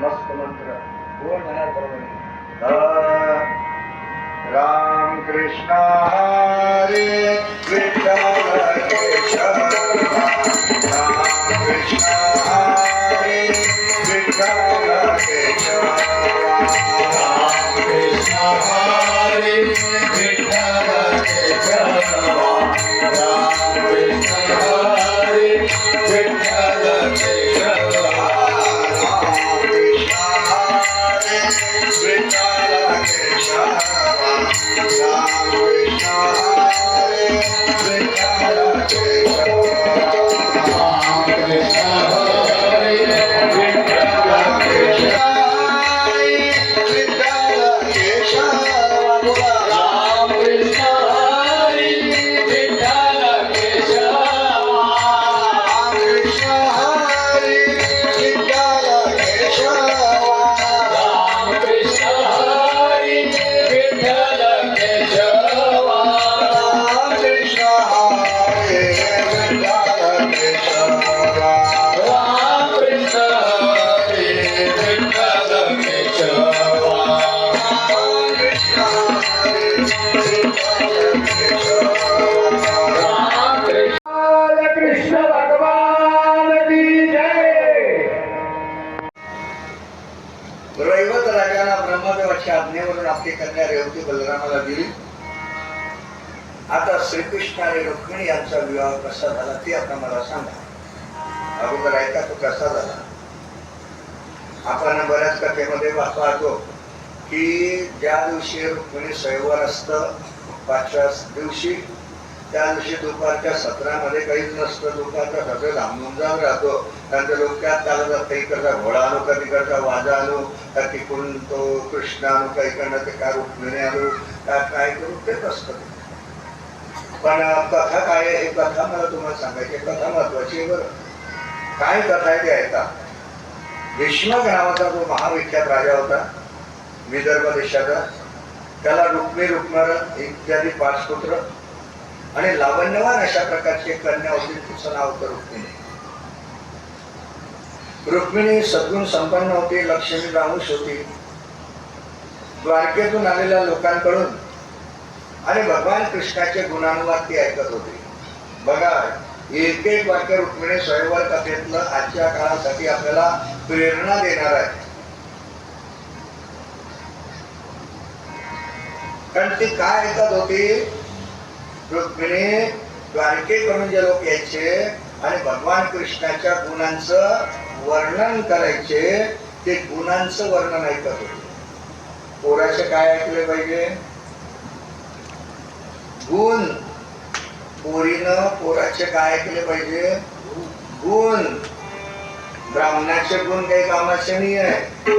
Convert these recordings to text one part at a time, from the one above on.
मस्त मंत्र कोण म्हणणार बरोबर? राम कृष्ण हरे विठ्ठल राम कृष्ण हरे विठ्ठल राम कृष्ण हरे विठ्ठल Hare Hare आणि रुक्मिणी यांचा विवाह कसा झाला ते आता मला सांगा. अगोदर ऐका तो कसा झाला? आपण बऱ्याच कथेमध्ये पाहतो की ज्या दिवशी रुक्मिणी सैवर असतं पाचव्या दिवशी त्या दिवशी दुपारच्या सत्रामध्ये काहीच नसतं. दुपारच्या सत्र लांबून जाऊन राहतो. कारण ते लोक त्यात चालत असतं इकडचा घोडा आणू का तिकडचा वाजा आणू का तिकडून तो कृष्ण आणू का इकडनं ते काय रुक्मिणी आणू का काय करू तेच असतं. पण कथा काय आहे? ही कथा मला तुम्हाला सांगायची कथा महत्वाची आहे बरं. काय कथा आहे ते ऐका. भीष्मक नावाचा जो महाविख्यात राजा होता विदर्भ देशाचा त्याला रुक्मी रुक्मर इत्यादी पाच पुत्र आणि लावण्यवान अशा प्रकारची कन्या होती तिचं नाव होतं रुक्मिणी. रुक्मिणी सद्गुण संपन्न होती लक्ष्मी रामूश होती. द्वारकेतून आलेल्या लोकांकडून आणि भगवान कृष्णाचे गुणानुवाद ते ऐकत होते. बघा एक एक वाक्य रुक्मिणी स्वयंवर कथेतलं आजच्या काळासाठी आपल्याला प्रेरणा देणार आहे. कारण ती काय ऐकत होती? रुक्मिणी द्वारकेकडून जे लोक यायचे आणि भगवान कृष्णाच्या गुणांचं वर्णन करायचे ते गुणांचं वर्णन ऐकत होते. पोराचे काय ऐकले पाहिजे? गुण. पोरीनं पोराचे काय केले पाहिजे? गुण. ब्राह्मणाचे गुण काही कामाचे नाही आहे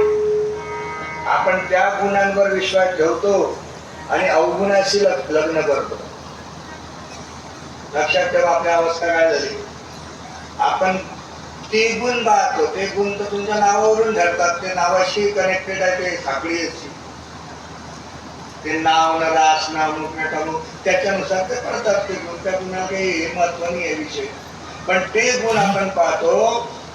आपण त्या गुणांवर विश्वास ठेवतो आणि अवगुणाशी लग्न करतो. लक्षात ठेवा आपल्या अवस्था काय झाली? आपण ते गुण पाहतो. ते गुण तर तुमच्या नावावरून धरतात ते नावाशी कनेक्टेड आहे ते साखळी ते नाव ना रास नाव मुख त्याच्यानुसार ते करतात ते गुण त्या काही हे महत्त्व नाही आहे विषय. पण ते गुण आपण पाहतो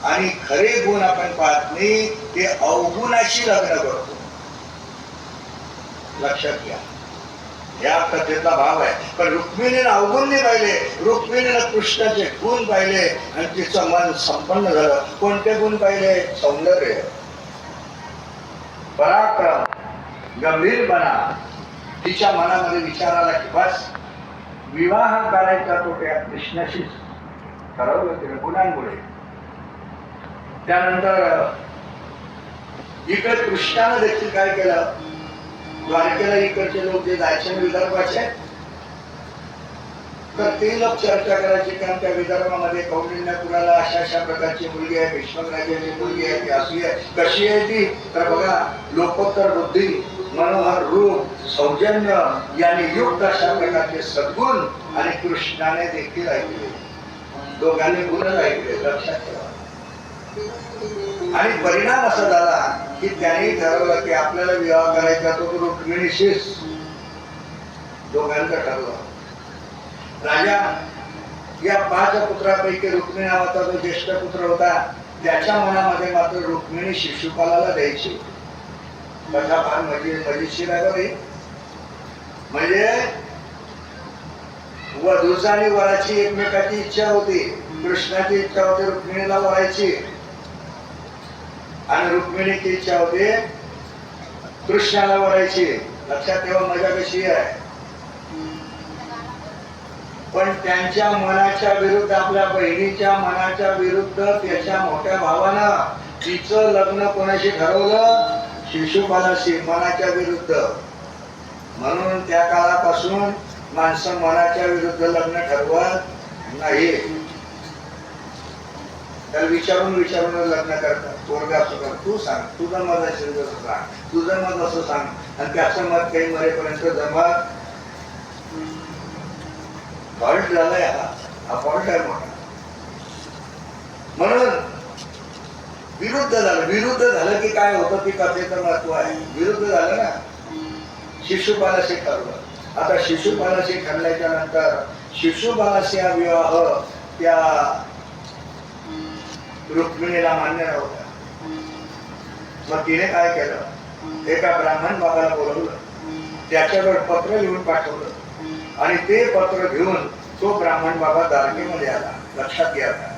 आणि खरे गुण आपण पाहत नाही ते अवगुणाशी लग्न करतो. लक्षात घ्या. या कथेतला भाव आहे. पण रुक्मिणीनं अवगुण नाही पाहिले. रुक्मिणीनं कृष्णाचे गुण पाहिले आणि तिचं मन संपन्न झालं. कोणते गुण पाहिले? सौंदर्य. पराक्रम. गंभीरपणा. तिच्या मनामध्ये विचार आला की बस विवाह करायचा तो त्या कृष्णाशीच. ठरवलं तिने गुणांमुळे त्यानंतर इकडे कृष्णानं देखील काय केलं? द्वारकेला इकडचे लोक जे जायचे विदर्भाचे तर ते लोक चर्चा करायची कारण त्या विदर्भामध्ये कौंडिण्यापुराला अशा अशा प्रकारची मुलगी आहे भीष्मक राजाची मुलगी आहे ती असू आहे कशी आहे ती? तर बघा लोकोत्तर बुद्धी. मनोहर रूप सौजन्य याने युक्त अशा प्रकारचे सद्गुण आणि कृष्णाने देखील ऐकले. दोघांनी गुणच ऐकले लक्षात ठेवा. आणि परिणाम असा झाला की त्यांनी ठरवलं की आपल्याला विवाह करायचा तो रुक्मिणीशीच दोघांचं ठरलं. राजा या पाच पुत्रापैकी रुक्मिणी नावाचा जो ज्येष्ठ पुत्र होता त्याच्या मनामध्ये मात्र रुक्मिणी शिशुपालाला द्यायची कथा फार मजे म्हणजे मजेशीर आहे बरं म्हणजे वधूचा आणि वराची एकमेकाची इच्छा होती. कृष्णाची इच्छा होती रुक्मिणीला वरायची. आणि रुक्मिणीची इच्छा होती कृष्णाला वरायची. लक्षात ठेवा मजा कशी आहे? पण त्यांच्या मनाच्या विरुद्ध आपल्या बहिणीच्या मनाच्या विरुद्ध त्याच्या मोठ्या भावानं तिचं लग्न कोणाशी ठरवलं? शिशुपालाशी मनाच्या विरुद्ध. म्हणून त्या काळापासून माणसं मनाच्या विरुद्ध लग्न ठरवत नाही. तर विचारून विचारून लग्न करतात. पोरगा असं कर तू सांग तुझं मत असेल तसं सांग तुझं मत असं सांग. आणि त्याचं मत काही मरेपर्यंत जमत फॉल्ट झालाय हा. हा फॉल्ट आहे मोठा. म्हणून विरुद्ध झालं. विरुद्ध झालं की काय होतं ती कथेचं महत्त्व आहे. विरुद्ध झालं ना. शिशुपालाशी ठरलं. आता शिशुपालाशी ठरल्याच्या नंतर शिशुपालाशी हा विवाह त्या रुक्मिणीला मान्य नव्हता. मग तिने काय केलं? एका ब्राह्मण बाबाला बोलवलं. त्याच्यावर पत्र लिहून पाठवलं. आणि ते पत्र घेऊन तो ब्राह्मण बाबा दारकेमध्ये आला. लक्षात घ्या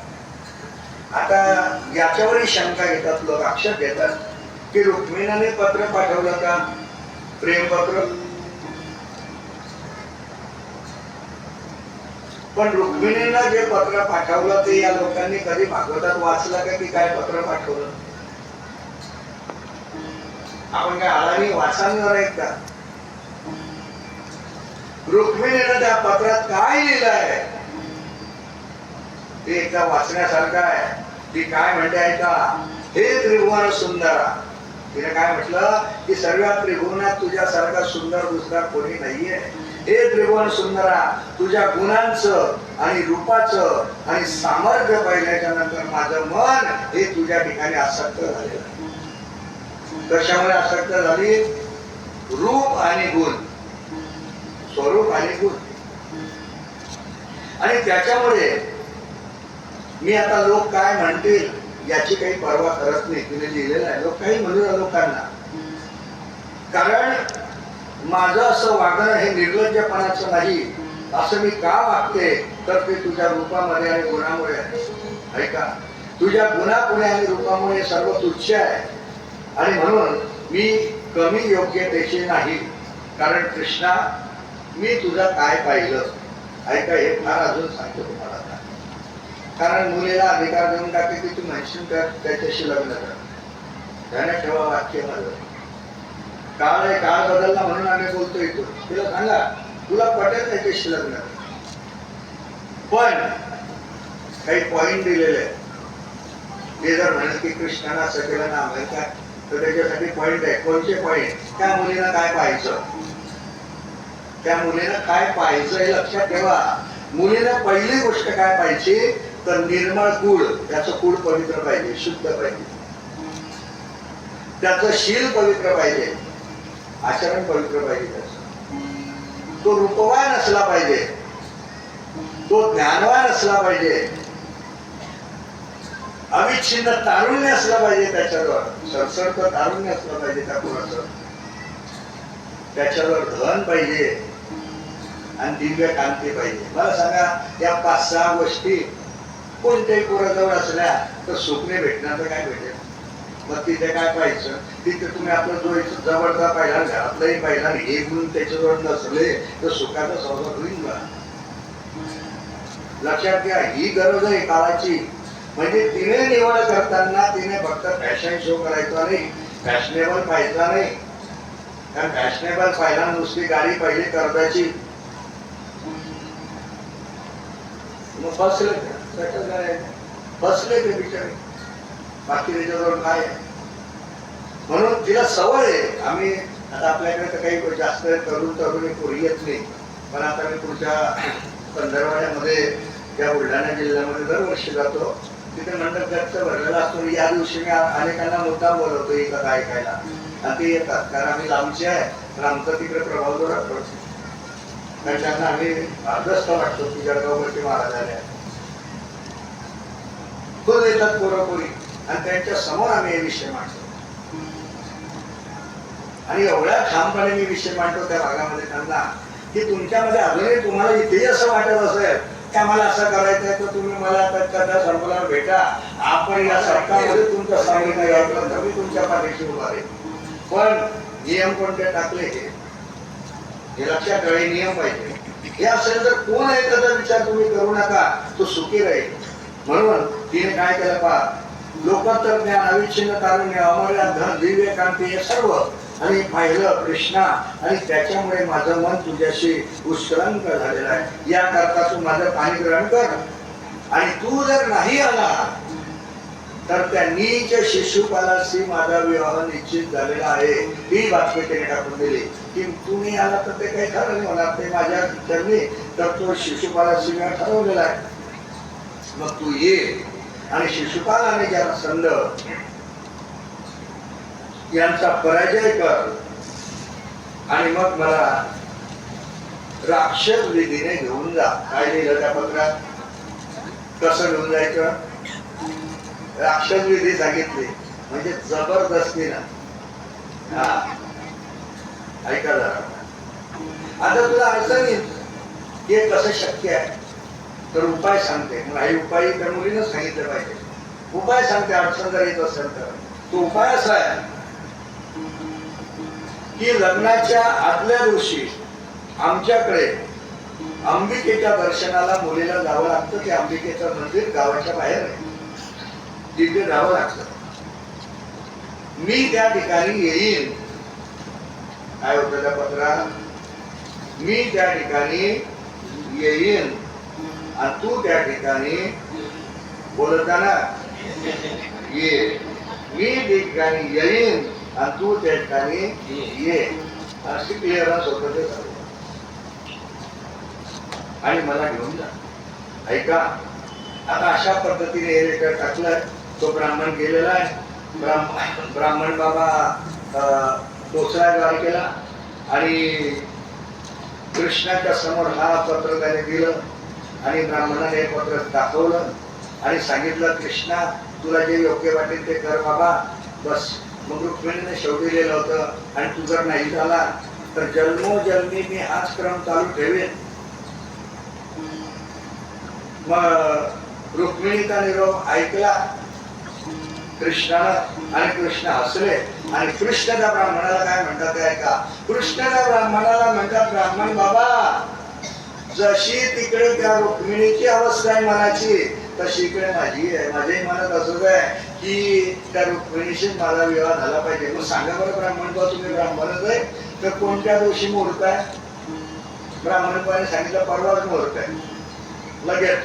आता. याच्यावरही शंका घेतात लोक आक्षेप घेतात की रुक्मिणीने पत्र पाठवलं का? प्रेमपत्र? पण रुक्मिणीनं जे पत्र पाठवलं ते या लोकांनी कधी भागवतात? वाचलं का की काय पत्र पाठवलं? आपण काय आळानी वाचांवर आहेत का? रुक्मिणीनं त्या पत्रात काय लिहिलं आहे? ते एकदा वाचण्यासारखं आहे. ती काय म्हणते ऐका? हे त्रिभुवन सुंदरा. तिने काय म्हटलं? की सर्व त्रिभुवनात तुझ्यासारखा सुंदर दुसरा कोणी नाहीये. हे त्रिभुवन सुंदरा तुझ्या गुणांचं आणि रूपाचं आणि सामर्थ्य पाहिल्याच्या नंतर माझं मन हे तुझ्या ठिकाणी आसक्त झालेलं आहे. कशामुळे आसक्त झाली? रूप आणि गुण. स्वरूप आणि गुण. आणि त्याच्यामुळे मी आता लोक काय म्हणतील याची काही पर्वा करत नाही. तिने लिहिलेलं आहे. लोक काही म्हणू द्या लोकांना. कारण माझं असं वागणं हे निर्लज्जपणाचं नाही. असं मी का वागते? तर ते तुझ्या रूपामध्ये आणि गुणामुळे आहे. ऐका तुझ्या गुणापुणे आणि रूपामुळे सर्व तुच्छ आहे. आणि म्हणून मी कमी योग्यतेचे नाही. कारण कृष्णा मी तुझं काय पाहिलं? ऐका हे फार अजून सांगतो तुम्हाला आता. कारण मुलीला अधिकार देऊन टाकते की तू म्हणशील कर त्याच्याशी लग्न कर. ध्यानात ठेवा वाक्य माझं. काळ आहे काळ बदलला म्हणून आम्ही बोलतो इथं. तुला सांगा तुला पटेल त्याच्याशी लग्न? पण काही पॉइंट दिलेले आहे ते जर म्हणत की कृष्णाला असं केलं ना तर त्याच्यासाठी पॉइंट आहे. कोणते पॉइंट त्या मुलीला काय पाहायचं त्या मुलीनं काय पाहायचं हे लक्षात ठेवा. मुलीनं पहिली गोष्ट काय पाहिजे? तर निर्मळ गुळ त्याचं गुळ पवित्र पाहिजे शुद्ध पाहिजे. त्याचं शील पवित्र पाहिजे. आचरण पवित्र पाहिजे त्याचं. तो रूपवान असला पाहिजे. तो ज्ञानवान असला पाहिजे. अविच्छिन्न तारुण्य असलं पाहिजे त्याच्यावर. सरसरत तारुण्य असलं पाहिजे त्या कुणाचं त्याच्यावर धन पाहिजे. आणि दिव्य कांती पाहिजे. मला सांगा या पाच सहा गोष्टी कोणत्याही पोराजवळ असल्या तर स्वप्ने भेटणार तर काय भेटेल? मग तिथे काय पाहायचं? तिथे तुम्ही आपलं जो जवळचा पाहिला घरातलाही पाहिला हे गुण त्याच्याजवळ नसले तर सुखाचा सौदा होईल का? लक्षात घ्या ही गरज आहे काळाची. म्हणजे तिने निवड करताना तिने फक्त फॅशन शो करायचा नाही फॅशनेबल पाहिजा नाही. कारण फॅशनेबल पाहिला नुसती गाडी पाहिजे कर्जाची मग बसलं सेटल झाले बसले ते बिचारे. बाकी त्याच्याजवळ काय आहे? म्हणून तिला सवय आहे. आम्ही आता आपल्याकडे तर काही जास्त तरुण तरुणी पोरी येत नाही. पण आता मी पुढच्या पंधरवाड्यामध्ये या बुलढाणा जिल्ह्यामध्ये दरवर्षी जातो. तिथे मंडप गच्च भरलेला असतो. या दिवशी मी अनेकांना मुद्दा बोलवतो ही कथा ऐकायला आणि ते येतात. कारण आम्ही लांबचे आहे. तर आमचा तिकडे प्रभाव जोरात पडतो. कारण त्यांना आम्ही अर्धस्थ वाटतो की जळगाववरती महाराज आले आहेत. खूप येतात पोरं आणि त्यांच्यासमोर आम्ही हे विषय मांडतो. आणि एवढ्या ठामपणे मी विषय मांडतो त्या भागामध्ये त्यांना की तुमच्यामध्ये अजूनही तुम्हाला इथेही असं वाटत असेल की आम्हाला असं करायचं आहे तर तुम्ही मला आता कथा भेटा. आपण या सरकारमध्ये तुमचं सांगितलं नाही ऐकलं तर मी तुमच्या पाठीशी उभा आहे पण नियम कोणते टाकले हे? हे लक्षात ठेवा नियम पाहिजे. हे असेल तर कोण आहे त्याचा विचार तुम्ही करू नका. तो सुखी राहील. म्हणून तिने काय केलं पहा लोकोत्तर ज्ञान अविच्छिन्न कारुण्य अमर्याद धन दिव्य कांती हे सर्व आणि पाहिलं कृष्णा आणि त्याच्यामुळे माझं मन तुझ्याशी उत्सलंक झालेलं आहे. याकरता तू माझं पाणी ग्रहण कर. आणि तू जर नाही आला तर त्या नीच शिशुपालाशी माझा विवाह निश्चित झालेला आहे. ही बातमी त्याने टाकून दिली. की तुम्ही आला तर ते काही ठरवले नाही होणार. ते माझ्या त्यांनी तर तो शिशुपालाशी मी ठरवलेला आहे. मग तू ये. आणि शिशुपालाने ज्या संद यांचा पराजय कर. आणि मग मला राक्षस विधीने घेऊन जा. काय लिहिलं त्या पत्रात? कसं घेऊन जायचं? राक्षस विधी सांगितली. म्हणजे जबरदस्तीनं. हा. ऐका जरा. आता तुला अडचण येईल. हे कसं शक्य आहे? तर उपाय सांगते. मग हे उपाय तर मुलीनं सांगितलं पाहिजे. उपाय सांगते अडचण जर येत असेल तर. तो उपाय असा आहे की लग्नाच्या आदल्या दिवशी आमच्याकडे अंबिकेच्या दर्शनाला मुलीला जावं लागतं. ते अंबिकेचं मंदिर गावाच्या बाहेर आहे. तिथे जावं लागतं. मी त्या ठिकाणी येईन. काय होतं त्या पत्रात? मी त्या ठिकाणी येईन. आणि तू त्या ठिकाणी बोलताना ये मी त्या ठिकाणी येईन आणि तू त्या ठिकाणी ये. अशी क्लिअरन्स होतं ते आणि मला घेऊन जा. ऐका आता अशा पद्धतीने हे लेटर टाकलं तो ब्राह्मण गेलेला आहे. ब्राह्मण ब्राह्मण बाबा अं, टोचरा केला. आणि कृष्णाच्या समोर हा पत्र त्याने दिलं. आणि ब्राह्मणाने हे पत्र दाखवलं आणि सांगितलं कृष्णा तुला जे योग्य वाटेल ते कर बाबा. बस. मग रुक्मिणीने शेवटी लिहिलं होतं आणि तू जर नाही झाला तर जन्मोजन्मी मी हाच क्रम चालू ठेवेन. मग रुक्मिणीचा निरोप ऐकला. कृष्णाला आणि कृष्ण हसले. आणि कृष्ण त्या ब्राह्मणाला काय म्हणतात ते ऐका. कृष्ण त्या ब्राह्मणाला म्हणतात ब्राह्मण बाबा जशी तिकडे त्या रुक्मिणीची अवस्था आहे मनाची तशी इकडे माझी आहे. माझ्याही मनात असंच आहे की त्या रुक्मिणीशी माझा विवाह झाला पाहिजे. मग सांगा बरं ब्राह्मण बा तुम्ही ब्राह्मणच आहे? तर कोणत्या दिवशी मुहूर्त आहे? ब्राह्मणपणे सांगितलं परवाच मुहूर्त आहे. लगेच.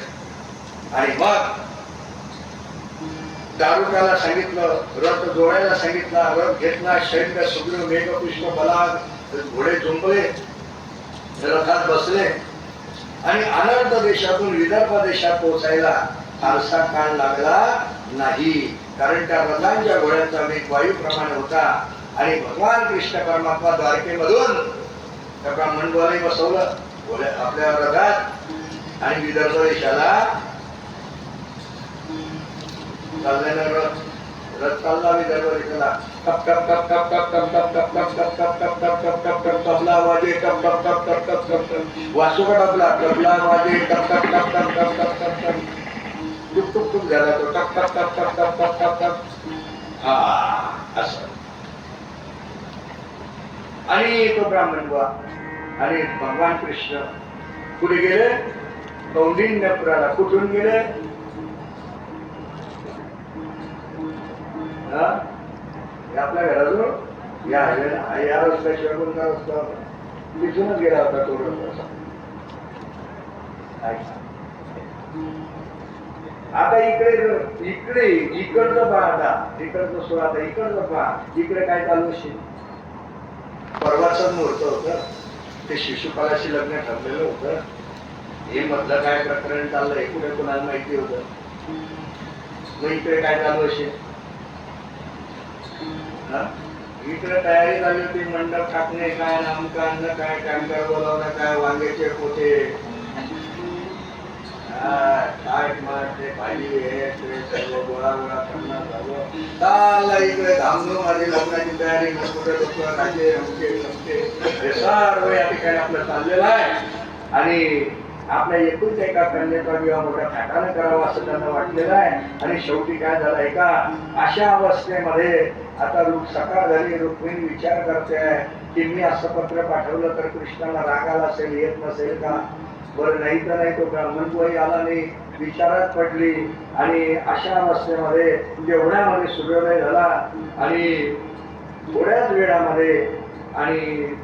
आणि मग दारुकाला सांगितलं रथ जोडायला सांगितला रथ घेतला शैल्य सुग्र मेघ पुष्प बला घोडे झुंबले रथात बसले. आणि अनंत देशातून विदर्भ देशात पोहोचायला फारसा काळ लागला नाही. कारण त्या रथांच्या घोड्यांचा वेग वायूप्रमाणे होता. आणि भगवान कृष्ण परमात्मा द्वारकेमधून त्या ब्राह्मणद्वारे बसवलं. घोड्या आपल्या रथात आणि विदर्भ देशाला चाललेला रथ. रथ चालला विदर्भ देशाला टप टप टप टप टप टप टप टप टप टप टप टप टप टप टप तबला वाजे टप टप टप टप टप टप टप वासुका टपला वाजे टप टप टप टप टप टप टप टप टुक टुक टुक झाला तो टप टप टप टप टप टप टप टप हा असं आणि तो ब्राह्मण बुवा आणि भगवान कृष्ण कुठे गेले कौंडिन्यपुराला कुठून गेले आपल्या घराजवळ? या हायवेला या रस्त्याशिवाय कोणता रस्ता होता? तिथूनच गेला होता तो रस्ता. आता इकडे इकडे इकडचं पहा आता. इकडचं सोडा आता इकडचं पहा. इकडे काय चालू असेल परवाचं मुहूर्त होत. ते शिशुपालाशी लग्न ठरलेलं होतं. हे मधलं काय प्रकरण चाललंय? हे कुठे कुणाला माहिती होतं? मग इकडे काय चालू असेल? इकडे तयारी झाली होती मंडप टाकणे काय नामकांड काय टँकर बोलावणं काय वांग्याचे पोते. हा? ताट माट हे ते सर्व गोळा गोळा करणं सर्व इकडे धामधूम आधी लग्नाची तयारी मोठे लोक नाचे रमके हे सर्व या ठिकाणी आपलं चाललेलं आहे. आणि आपल्या एकूणच एका कन्याचा विवाह मोठ्या थाटानं करावा असं त्यांना वाटलेलं आहे. आणि शेवटी काय झालं का? अशा अवस्थेमध्ये आता रुख सकाळ झाली. रुक्मिणी विचार करते आहे की मी असं पत्र पाठवलं तर कृष्णाला राग आला असेल येत नसेल का? बरं नाही तर नाही तो ब्राह्मण आला नाही. विचारात पडली आणि अशा अवस्थेमध्ये जेवढ्यामध्ये सूर्योदय झाला आणि थोड्याच वेळामध्ये आणि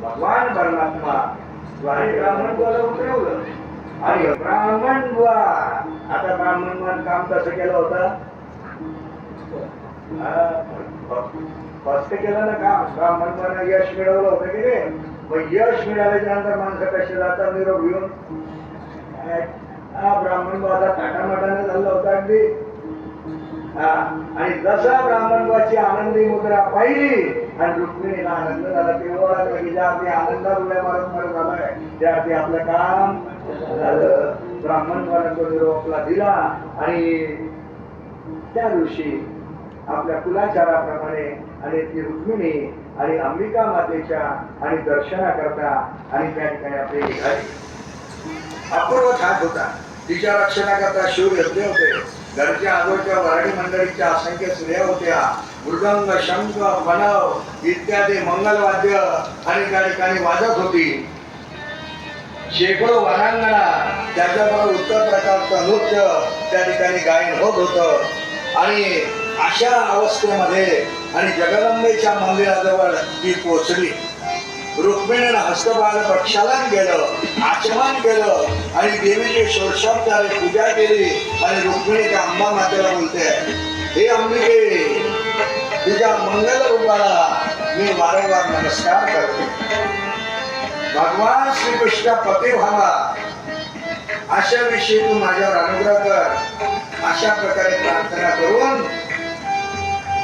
भगवान परमात्मा द्वारे ब्राह्मण बुवाला उतरवलं. आणि ब्राह्मण बुवा आता ब्राह्मण बुवानं काम कसं केलं होतं? फक्त केलं ना काम. ब्राह्मण बुवानं यश मिळवलं होतं की रे मग यश मिळाल्याच्या नंतर माणसं कशी जातात? निरोप घेऊन. हा ब्राह्मण बुवाचा थाटामाटाने झालं होता अगदी. हा, आणि जसा ब्राह्मणवाची आनंदी मुद्रा पाहिली आणि रुक्मिणीला आनंद झाला तेव्हा लागलं की आनंदात उड्या मारत मारत झालाय त्या अर्थी आपलं काम झालं ब्राह्मणवाला तो निरोपला दिला आणि त्या दिवशी आपल्या कुलाचाराप्रमाणे आणि ती रुक्मिणी आणि अंबिका मातेच्या आणि दर्शनाकरता आणि त्या ठिकाणी आपले निघाली अपूर्व खात होता तिच्या रक्षणाकरता शिव घेतले होते. घरच्या आजोच्या वराडी मंडळीच्या असंख्य स्त्रिया होत्या. मृदंग शंख बनव इत्यादी मंगलवाद्य आणि त्या ठिकाणी वाजत होती. शेकडो वरांगणा त्याच्याबरोबर उत्तर प्रकारचं नृत्य त्या ठिकाणी गायन होत होतं. आणि अशा अवस्थेमध्ये आणि जगदंबेच्या मंदिराजवळ ती पोचली. रुक्मिणीनं हस्तपाद प्रक्षालन केलं आचमन केलं आणि देवीची षोडशोपचारे पूजा केली आणि रुक्मिणी त्या अंबा मातेला बोलते हे अंबिके तुझ्या मंगल रूपाला मी वारंवार नमस्कार करते. भगवान श्रीकृष्ण पती व्हावा. अशा विषयी तू माझ्यावर अनुग्रह कर. अशा प्रकारे प्रार्थना करून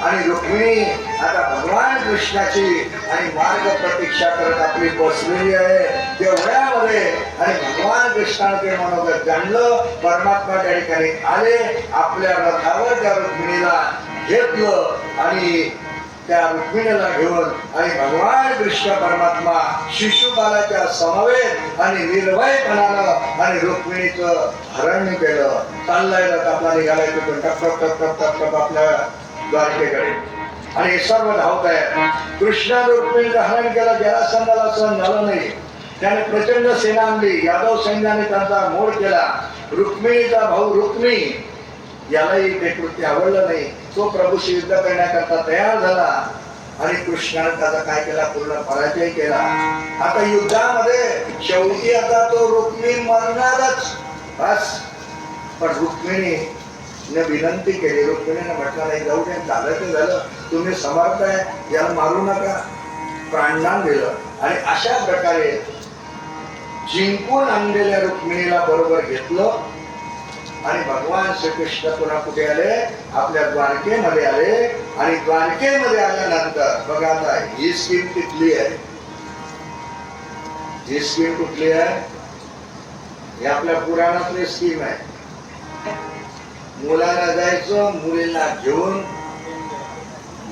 आणि रुक्मिणी आता भगवान कृष्णाची आणि मार्ग प्रतीक्षा करत आपली बसलेली आहे. तेवढ्यामध्ये आणि भगवान कृष्णाने ते मनोगत जाणलं. परमात्मा त्या ठिकाणी आले आपल्या रथावर त्या रुक्मिणीला घेतलं आणि त्या रुक्मिणीला घेऊन आणि भगवान कृष्ण परमात्मा शिशुपालाच्या समवेत आणि निर्भयपणानं आणि रुक्मिणीचं हरण केलं. चाललंय रथ आपला निघालाय तिथून. टप टप टप टप टप आपल्या द्वारकेकडे आणि हे सर्व धावत आहे कृष्णा रुक्मिणी हरण केलं जरासंधाला सहन झालं नाही. त्याने प्रचंड सेना आणली. यादव सैन्याने त्यांचा मोड केला. रुक्मिणीचा भाऊ रुक्मी. यालाही ते कृत्य आवडलं नाही. तो प्रभूशी युद्ध करण्याकरता तयार झाला. आणि कृष्णाने त्याचा काय केला? पूर्ण पराजय केला. आता युद्धामध्ये शेवटी आता तो रुक्मी मरणारच. बस. पण रुक्मिणी ने विनंती केली रुक्मिणीने म्हटलं नाही जाऊ दे झालं ते झालं. तुम्ही समर्थ आहे याला मारू नका. प्राणदान दिलं. आणि अशा प्रकारे जिंकून आणलेल्या रुक्मिणीला बरोबर घेतलं. आणि भगवान श्रीकृष्ण पुन्हा कुठे आले? आपल्या द्वारकेमध्ये आले. आणि द्वारकेमध्ये आल्यानंतर बघा आता ही स्कीम तिथली आहे? ही स्कीम कुठली आहे? हे आपल्या पुराणातली स्कीम आहे. मुलाला जायचं मुलीला घेऊन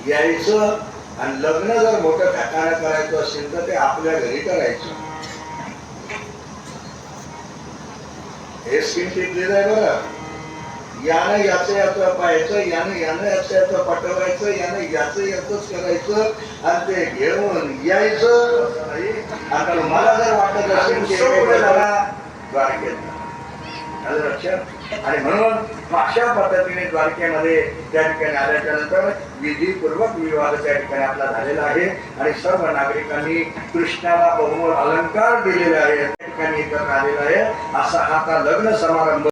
यायचं आणि लग्न जर मोठं ठिकाणं करायचं असेल तर ते आपल्या घरी करायचं. हे स्किन तिथलीच आहे बरं. यानं याचं याचं पाहायचं यानं यानं याचं याचं पटवायचं यानं याचं याचंच करायचं आणि ते घेऊन यायचं. आता मला जर वाटत असेल द्वारकेत आलं लक्षात आणि म्हणून अशा पद्धतीने द्वारकेमध्ये त्या ठिकाणी आल्याच्यानंतर विधीपूर्वक विवाह त्या ठिकाणी आपला झालेला आहे. आणि सर्व नागरिकांनी कृष्णाला बहुमोल अलंकार दिलेले आहेत. त्या ठिकाणी एकत्र आलेला आहे. असा हा आता लग्न समारंभ